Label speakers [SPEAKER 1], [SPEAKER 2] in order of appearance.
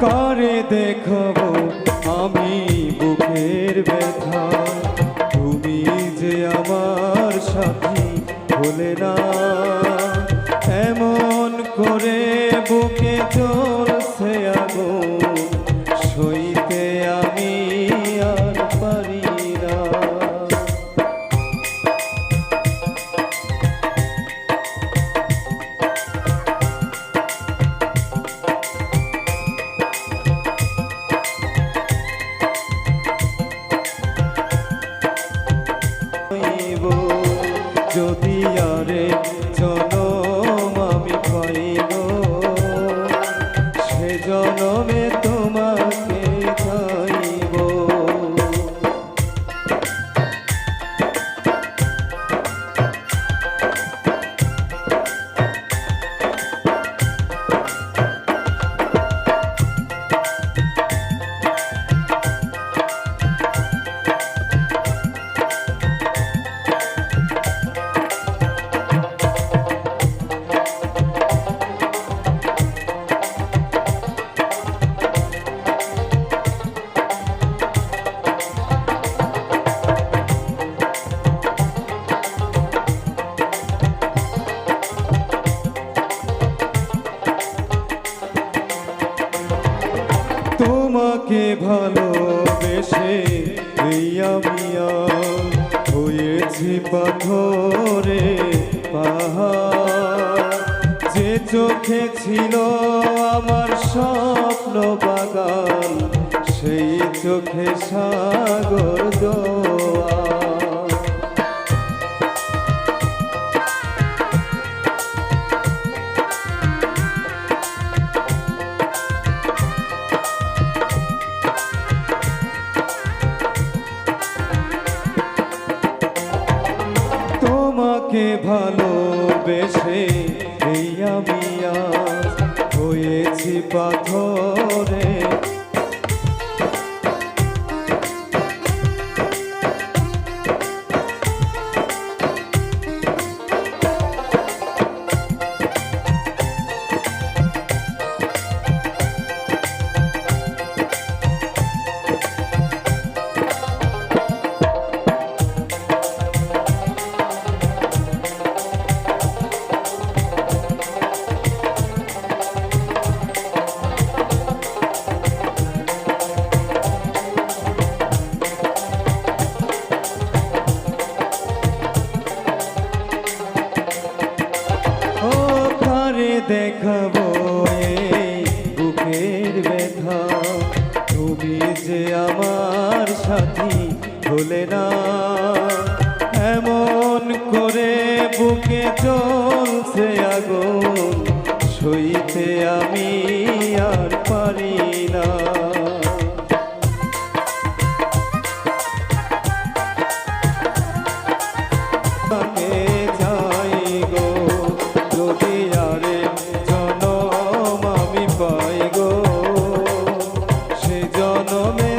[SPEAKER 1] কারে দেখব আমি বুকের ব্যথা। তুমি যে আমার সাথী বলে না। যদি আরে জনম তোমাকে ভালোবেসে মিয়া মিয়া হয়েছি পাথরে পাহাড়। যে চোখে ছিল আমার স্বপ্ন বাগান, সেই চোখে সাগর জোয়ার তোমাকে ভালোবেসে এই আমি আজ হয়েছি পাথরে। দেখাবো বুকের ব্যথা। তুমি যে আমার সাথী হলে না। এমন করে বুকে চলছে আগুন, সইতে আমি cuando me